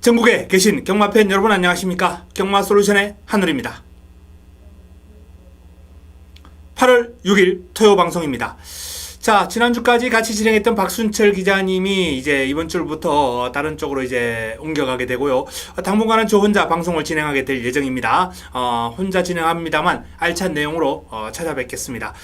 전국에 계신 경마 팬 여러분 안녕하십니까? 경마 솔루션의 한울입니다. 8월 6일 토요 방송입니다. 자, 지난주까지 같이 진행했던 박순철 기자님이 이제 이번 주부터 다른 쪽으로 이제 옮겨가게 되고요. 어, 당분간은 저 혼자 방송을 진행하게 될 예정입니다. 어, 혼자 진행합니다만 알찬 내용으로 어, 찾아뵙겠습니다.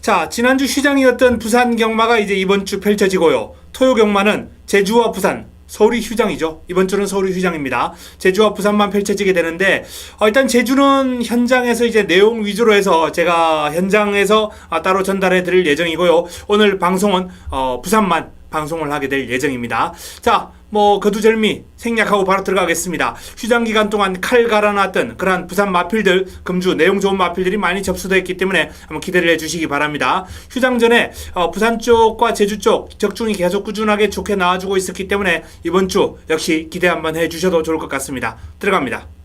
자, 지난주 휴장이었던 부산 경마가 이제 이번 주 펼쳐지고요. 토요 경마는 제주와 부산, 서울이 휴장이죠. 이번 주는 서울이 휴장입니다. 제주와 부산만 펼쳐지게 되는데 어, 일단 제주는 현장에서 이제 내용 위주로 해서 제가 현장에서 아, 따로 전달해 드릴 예정이고요. 오늘 방송은 어, 부산만 방송을 하게 될 예정입니다. 자, 뭐 거두절미 생략하고 바로 들어가겠습니다. 휴장 기간 동안 칼 갈아놨던 그러한 부산 마필들 금주 내용 좋은 마필들이 많이 접수됐기 때문에 한번 기대를 해주시기 바랍니다. 휴장 전에 어, 부산 쪽과 제주 쪽 적중이 계속 꾸준하게 좋게 나와주고 있었기 때문에 이번 주 역시 기대 한번 해주셔도 좋을 것 같습니다. 들어갑니다.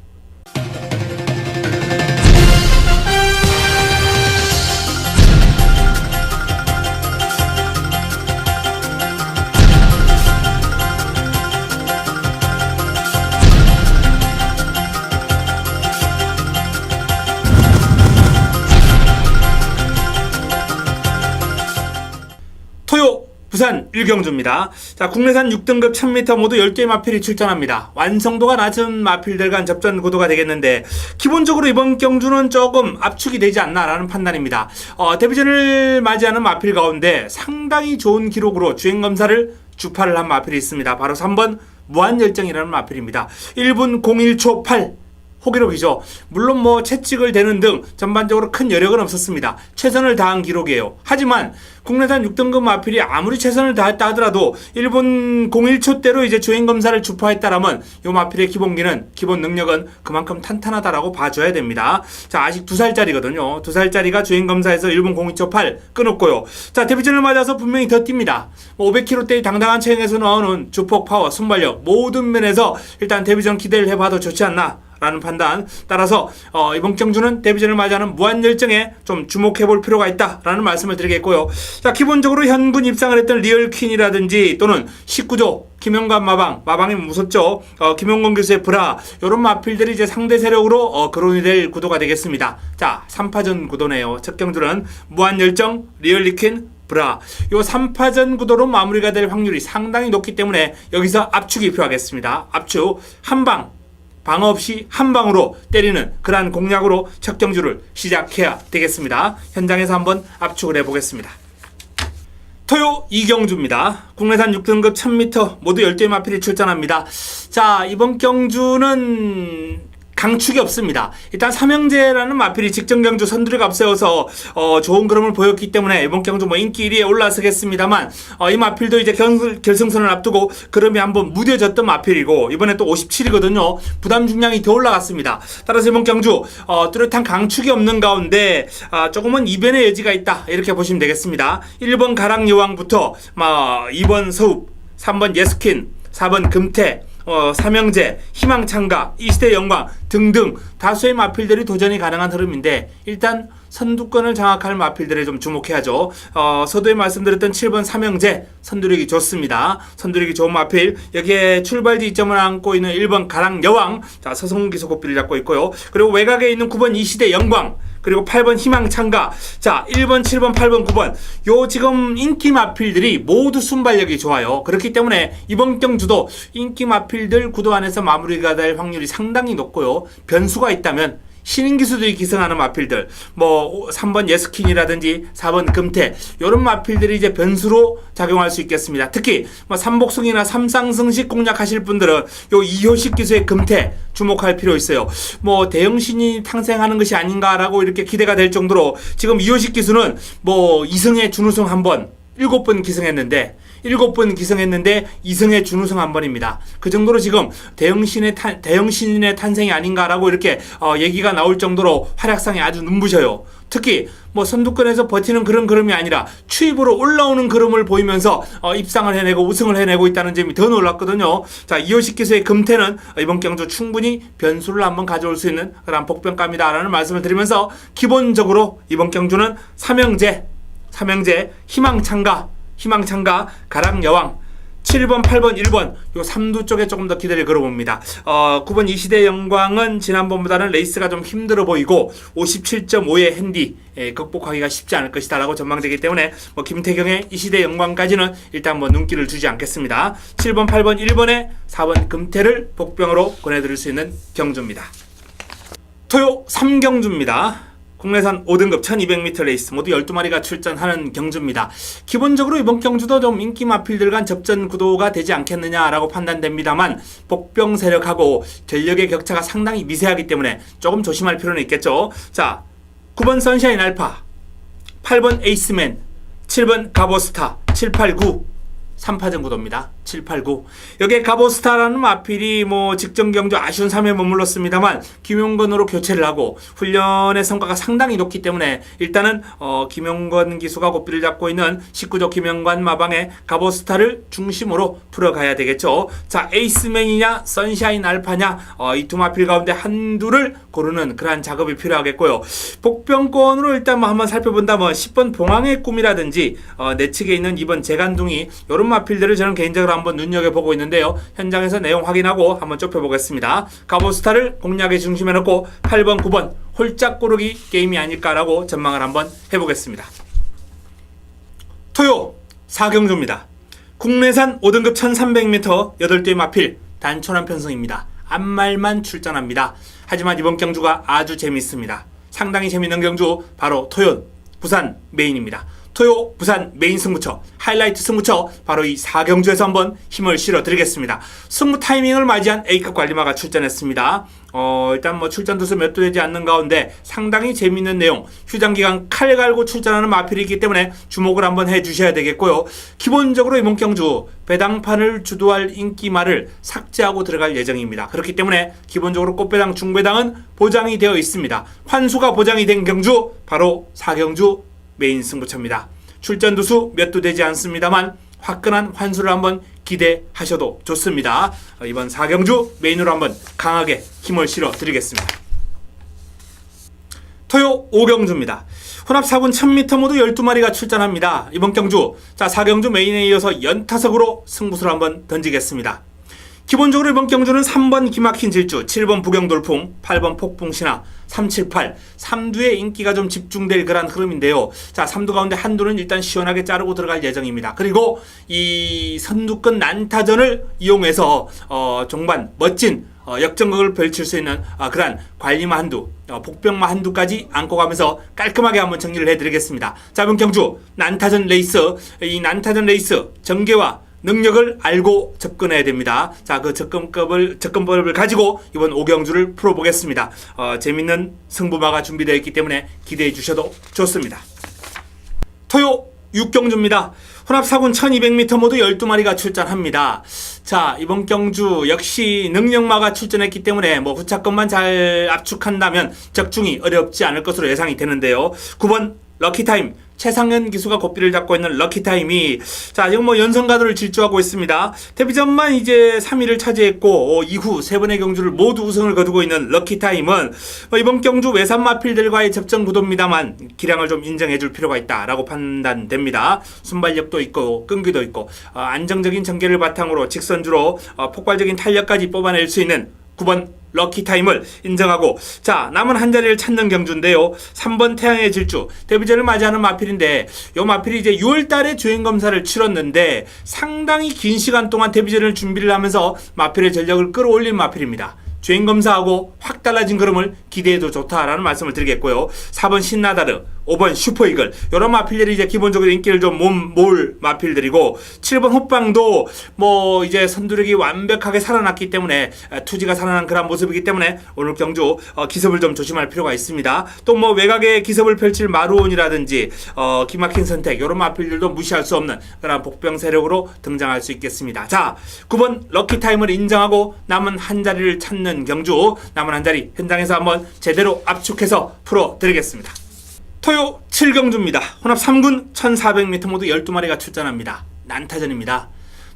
부산 일경주입니다. 자, 국내산 6등급 1000m 모두 10개의 마필이 출전합니다. 완성도가 낮은 마필들 간 접전 구도가 되겠는데 기본적으로 이번 경주는 조금 압축이 되지 않나라는 판단입니다. 어, 데뷔전을 맞이하는 마필 가운데 상당히 좋은 기록으로 주행 검사를 주파를 한 마필이 있습니다. 바로 3번 무한열정이라는 마필입니다. 1분 01초 8 호기록이죠. 물론 뭐 채찍을 대는 등 전반적으로 큰 여력은 없었습니다. 최선을 다한 기록이에요. 하지만 국내산 6등급 마필이 아무리 최선을 다했다 하더라도 일본 01초대로 이제 주행 검사를 주파했다라면 이 마필의 기본기는 기본 능력은 그만큼 탄탄하다라고 봐줘야 됩니다. 자 아직 두 살짜리거든요. 두 살짜리가 주행 검사에서 일본 02초 8 끊었고요. 자 데뷔전을 맞아서 분명히 더 뜁니다. 500km대의 당당한 체형에서 나오는 주폭 파워 순발력 모든 면에서 일단 데뷔전 기대를 해봐도 좋지 않나. 라는 판단 따라서 어, 이번 경주는 데뷔전을 맞이하는 무한 열정에 좀 주목해 볼 필요가 있다라는 말씀을 드리겠고요. 자 기본적으로 현군 입상을 했던 리얼 퀸이라든지 또는 19조 김영관 마방 마방이 무섭죠. 어, 김영건 교수의 브라 이런 마필들이 이제 상대 세력으로 어, 거론이 될 구도가 되겠습니다. 자 3파전 구도네요. 첫 경주는 무한 열정 리얼 리퀸 브라 요 3파전 구도로 마무리가 될 확률이 상당히 높기 때문에 여기서 압축이 필요하겠습니다. 압축 한 방 방어 없이 한 방으로 때리는 그러한 공략으로 첫 경주를 시작해야 되겠습니다. 현장에서 한번 압축을 해보겠습니다. 토요 이경주입니다. 국내산 6등급 1000m 모두 10개 마필이 출전합니다. 자, 이번 경주는 강축이 없습니다. 일단 삼형제라는 마필이 직전 경주 선두를 앞세워서 어, 좋은 그림을 보였기 때문에 이번 경주 뭐 인기 1위에 올라서겠습니다만 어, 이 마필도 이제 결, 결승선을 앞두고 그름이 한번 무뎌졌던 마필이고 이번에 또 57이거든요. 부담 중량이 더 올라갔습니다. 따라서 이번 경주 어, 뚜렷한 강축이 없는 가운데 아, 조금은 이변의 여지가 있다 이렇게 보시면 되겠습니다. 1번 가랑 여왕부터 뭐 2번 서욱, 3번 예스킨, 4번 금태 어, 삼형제, 희망창가, 이시대 영광 등등 다수의 마필들이 도전이 가능한 흐름인데 일단 선두권을 장악할 마필들에 좀 주목해야죠. 어, 서두에 말씀드렸던 7번 삼형제 선두력이 좋습니다. 선두력이 좋은 마필 여기에 출발지 이점을 안고 있는 1번 가랑 여왕 자 서성기 소고비를 잡고 있고요. 그리고 외곽에 있는 9번 이시대 영광 그리고 8번 희망창가. 자, 1번, 7번, 8번, 9번. 요 지금 인기 마필들이 모두 순발력이 좋아요. 그렇기 때문에 이번 경주도 인기 마필들 구도 안에서 마무리가 될 확률이 상당히 높고요. 변수가 있다면 신인 기수들이 기승하는 마필들, 뭐 3번 예스킨이라든지 4번 금태 이런 마필들이 이제 변수로 작용할 수 있겠습니다. 특히 뭐 삼복승이나 삼상승식 공략하실 분들은 요 이효식 기수의 금태 주목할 필요 있어요. 뭐 대형 신이 탄생하는 것이 아닌가라고 이렇게 기대가 될 정도로 지금 이효식 기수는 뭐 2승에 준우승 한 번, 7번 기승했는데 일곱 번 기승했는데 이승의 준우승 한 번입니다. 그 정도로 지금 대형신의 탄, 대형신의 탄생이 아닌가라고 이렇게 어, 얘기가 나올 정도로 활약상이 아주 눈부셔요. 특히 뭐 선두권에서 버티는 그런 그림이 아니라 추입으로 올라오는 그림을 보이면서 어, 입상을 해내고 우승을 해내고 있다는 점이 더 놀랍거든요. 자 이호식 기수의 금태는 이번 경주 충분히 변수를 한번 가져올 수 있는 그런 복병감이다라는 말씀을 드리면서 기본적으로 이번 경주는 삼형제, 삼형제 희망창가 희망창가 가랑여왕 7번, 8번, 1번 요 3두 쪽에 조금 더 기대를 걸어봅니다. 어, 9번 이 시대 영광은 지난번보다는 레이스가 좀 힘들어 보이고 57.5의 핸디 예, 극복하기가 쉽지 않을 것이다 라고 전망되기 때문에 뭐 김태경의 이 시대 영광까지는 일단 뭐 눈길을 주지 않겠습니다. 7번, 8번, 1번에 4번 금태를 복병으로 보내드릴 수 있는 경주입니다. 토요 3경주입니다. 국내산 5등급 1200m 레이스 모두 12마리가 출전하는 경주입니다. 기본적으로 이번 경주도 좀 인기 마필들 간 접전 구도가 되지 않겠느냐라고 판단됩니다만 복병 세력하고 전력의 격차가 상당히 미세하기 때문에 조금 조심할 필요는 있겠죠. 자, 9번 선샤인 알파, 8번 에이스맨, 7번 가보스타, 7, 8, 9 3파전 구도입니다. 7, 8, 9. 여기에 가보스타라는 마필이 뭐 직전 경주 아쉬운 3회 머물렀습니다만 김용건으로 교체를 하고 훈련의 성과가 상당히 높기 때문에 일단은 어, 김용건 기수가 고삐를 잡고 있는 19조 김용관 마방의 가보스타를 중심으로 풀어가야 되겠죠. 자, 에이스맨이냐 선샤인 알파냐 어, 이 두 마필 가운데 한두를 고르는 그러한 작업이 필요하겠고요. 복병권으로 일단 뭐 한번 살펴본다면 10번 봉황의 꿈이라든지 어, 내측에 있는 2번 재간둥이 이런 마필들을 저는 개인적으로 한번 눈여겨보고 있는데요. 현장에서 내용 확인하고 한번 좁혀보겠습니다. 가보스타를 공략의 중심에 놓고 8번, 9번 홀짝 고르기 게임이 아닐까라고 전망을 한번 해보겠습니다. 토요 4경주입니다. 국내산 5등급 1300m 8대 마필 단촐한 편성입니다. 앞말만 출전합니다. 하지만 이번 경주가 아주 재밌습니다. 상당히 재밌는 경주 바로 토요 부산 메인입니다. 토요 부산 메인 승부처 하이라이트 승부처 바로 이 4경주에서 한번 힘을 실어 드리겠습니다. 승부 타이밍을 맞이한 A급 관리마가 출전했습니다. 어, 일단 뭐 출전 두수 몇 도 되지 않는 가운데 상당히 재밌는 내용 휴장 기간 칼 갈고 출전하는 마필이기 때문에 주목을 한번 해 주셔야 되겠고요. 기본적으로 이번 경주 배당판을 주도할 인기말을 삭제하고 들어갈 예정입니다. 그렇기 때문에 기본적으로 꽃배당 중배당은 보장이 되어 있습니다. 환수가 보장이 된 경주 바로 4경주 메인 승부처입니다. 출전 두수 몇도 되지 않습니다만 화끈한 환수를 한번 기대하셔도 좋습니다. 어, 이번 4경주 메인으로 한번 강하게 힘을 실어 드리겠습니다. 토요 5경주입니다. 혼합 4군 1000m 모두 12마리가 출전합니다. 이번 경주 자 4경주 메인에 이어서 연타석으로 승부수를 한번 던지겠습니다. 기본적으로 이번 경주는 3번 기막힌 질주, 7번 부경돌풍, 8번 폭풍신화, 378, 3두의 인기가 좀 집중될 그런 흐름인데요. 자, 3두 가운데 한두는 일단 시원하게 자르고 들어갈 예정입니다. 그리고 이 선두권 난타전을 이용해서 어, 종반 멋진 어, 역전극을 펼칠 수 있는 어, 그러한 관리마 한두, 어, 복병마 한두까지 안고 가면서 깔끔하게 한번 정리를 해드리겠습니다. 자, 이번 경주 난타전 레이스, 이 난타전 레이스 전개와 능력을 알고 접근해야 됩니다. 자, 그 접근법을 접근법을 가지고 이번 오경주를 풀어보겠습니다. 어, 재밌는 승부마가 준비되어 있기 때문에 기대해 주셔도 좋습니다. 토요 6경주입니다. 혼합 4군 1200m 모두 12마리가 출전합니다. 자, 이번 경주 역시 능력마가 출전했기 때문에 뭐 후차권만 잘 압축한다면 적중이 어렵지 않을 것으로 예상이 되는데요. 9번 럭키타임 최상현 기수가 고삐를 잡고 있는 럭키타임이 자 지금 뭐 연성가도를 질주하고 있습니다. 데뷔전만 이제 3위를 차지했고 어, 이후 세 번의 경주를 모두 우승을 거두고 있는 럭키타임은 뭐 이번 경주 외산 마필들과의 접전 구도입니다만 기량을 좀 인정해줄 필요가 있다라고 판단됩니다. 순발력도 있고 끈기도 있고 어, 안정적인 전개를 바탕으로 직선주로 어, 폭발적인 탄력까지 뽑아낼 수 있는 9번 럭키 타임을 인정하고. 자 남은 한 자리를 찾는 경주인데요. 3번 태양의 질주. 데뷔전을 맞이하는 마필인데 요 마필이 이제 6월달에 주행 검사를 치렀는데 상당히 긴 시간 동안 데뷔전을 준비를 하면서 마필의 전력을 끌어올린 마필입니다. 주행 검사하고 확 달라진 걸음을 기대해도 좋다라는 말씀을 드리겠고요. 4번 신나다르, 5번 슈퍼이글 이런 마필들이 이제 기본적으로 인기를 좀 모을 마필들이고 7번 호빵도 뭐 이제 선두력이 완벽하게 살아났기 때문에 투지가 살아난 그런 모습이기 때문에 오늘 경주 어, 기습을 좀 조심할 필요가 있습니다. 또 뭐 외곽에 기습을 펼칠 마루온이라든지 어, 기막힌 선택 이런 마필들도 무시할 수 없는 그런 복병 세력으로 등장할 수 있겠습니다. 자 9번 럭키 타임을 인정하고 남은 한 자리를 찾는 경주 남은 한 자리 현장에서 한번 제대로 압축해서 풀어드리겠습니다. 토요 7경주입니다. 혼합 3군 1400m 모두 12마리가 출전합니다. 난타전입니다.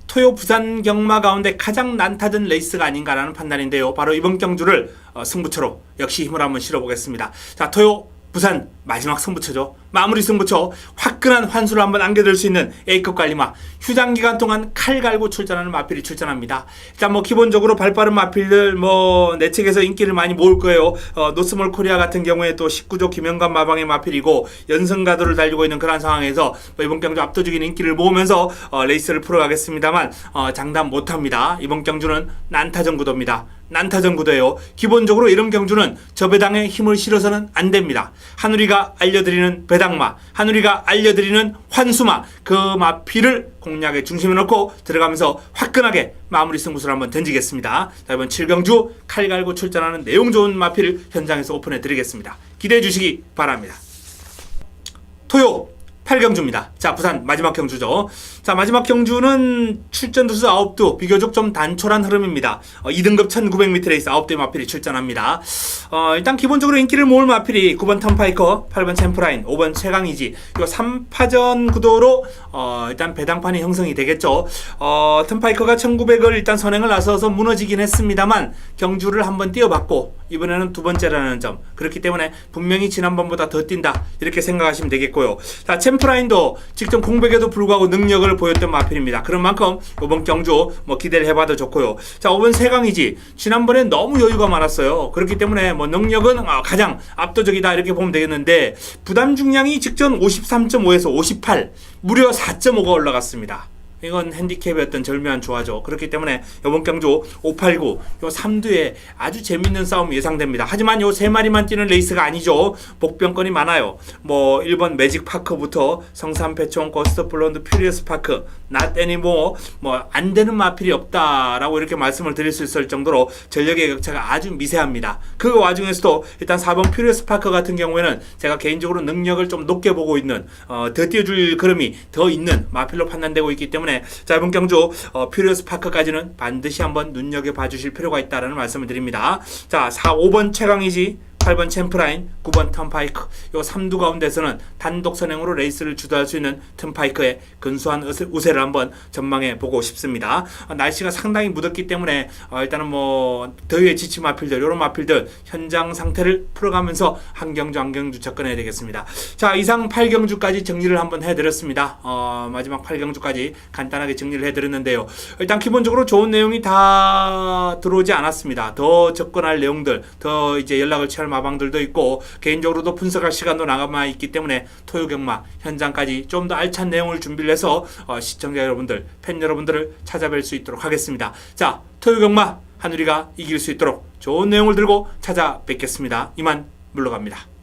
토요 부산 경마 가운데 가장 난타전 레이스가 아닌가라는 판단인데요. 바로 이번 경주를 어, 승부처로 역시 힘을 한번 실어보겠습니다. 자, 토요 부산 마지막 승부처죠. 마무리 승부처 화끈한 환수를 한번 안겨들 수 있는 A급 관리마 휴장 기간 동안 칼 갈고 출전하는 마필이 출전합니다. 일단 뭐 기본적으로 발빠른 마필들 뭐 내 책에서 인기를 많이 모을 거예요. 어, 노스몰 코리아 같은 경우에 또 19조 김영관 마방의 마필이고 연승 가도를 달리고 있는 그런 상황에서 뭐 이번 경주 압도적인 인기를 모으면서 어, 레이스를 풀어가겠습니다만 어, 장담 못합니다. 이번 경주는 난타전 구도입니다. 난타전 구도예요. 기본적으로 이런 경주는 저 배당에 힘을 실어서는 안 됩니다. 하누리가 알려드리는 배당마, 하누리가 알려드리는 환수마, 그 마피를 공략의 중심에 놓고 들어가면서 화끈하게 마무리 승부수를 한번 던지겠습니다. 자, 이번 7경주 칼 갈고 출전하는 내용 좋은 마피를 현장에서 오픈해 드리겠습니다. 기대해 주시기 바랍니다. 토요 8경주입니다. 자, 부산 마지막 경주죠. 자, 마지막 경주는 출전 두수 9두, 비교적 좀 단촐한 흐름입니다. 어, 2등급 1900m 레이스 9대 마필이 출전합니다. 어, 일단 기본적으로 인기를 모을 마필이 9번 턴파이커, 8번 챔프라인, 5번 최강이지. 이 3파전 구도로 어, 일단 배당판이 형성이 되겠죠. 어, 턴파이커가 1900을 일단 선행을 나서서 무너지긴 했습니다만 경주를 한번 뛰어봤고 이번에는 두 번째라는 점. 그렇기 때문에 분명히 지난번보다 더 뛴다. 이렇게 생각하시면 되겠고요. 자, 챔 프라인도 직전 공백에도 불구하고 능력을 보였던 마필입니다. 그런 만큼 이번 경주 뭐 기대를 해봐도 좋고요. 자, 5번 세강이지. 지난번에 너무 여유가 많았어요. 그렇기 때문에 뭐 능력은 어, 가장 압도적이다 이렇게 보면 되겠는데 부담 중량이 직전 53.5에서 58, 무려 4.5가 올라갔습니다. 이건 핸디캡의 어떤 절묘한 조화죠. 그렇기 때문에 이번 경주 589, 요 3두에 아주 재밌는 싸움 예상됩니다. 하지만 요 세 마리만 뛰는 레이스가 아니죠. 복병권이 많아요. 뭐 1번 매직 파크부터 성산 패총, 고스트 블론드, 퓨리어스 파크, not anymore 뭐안 되는 마필이 없다라고 이렇게 말씀을 드릴 수 있을 정도로 전력의 격차가 아주 미세합니다. 그 와중에서도 일단 4번 퓨리어스 파크 같은 경우에는 제가 개인적으로 능력을 좀 높게 보고 있는 어, 더 뛰어줄 그름이 더 있는 마필로 판단되고 있기 때문에 자 이번 경주 어, 퓨리어스 파크까지는 반드시 한번 눈여겨 봐 주실 필요가 있다라는 말씀을 드립니다. 자 4, 5번 최강이지 8번 챔프라인, 9번 턴파이크 요 3두 가운데서는 단독 선행으로 레이스를 주도할 수 있는 턴파이크의 근소한 우세- 우세를 한번 전망해 보고 싶습니다. 어, 날씨가 상당히 묻었기 때문에 어, 일단은 뭐 더위에 지친 마필들 이런 마필들 현장 상태를 풀어가면서 한 경주 한 경주 접근해야 되겠습니다. 자 이상 8경주까지 정리를 한번 해드렸습니다. 어, 마지막 8경주까지 간단하게 정리를 해드렸는데요. 일단 기본적으로 좋은 내용이 다 들어오지 않았습니다. 더 접근할 내용들, 더 이제 연락을 취할 마 방들도 있고 개인적으로도 분석할 시간도 남아 있기 때문에 토요 경마 현장까지 좀 더 알찬 내용을 준비를 해서 어, 시청자 여러분들, 팬 여러분들을 찾아뵐 수 있도록 하겠습니다. 자, 토요 경마 하누리가 이길 수 있도록 좋은 내용을 들고 찾아뵙겠습니다. 이만 물러갑니다.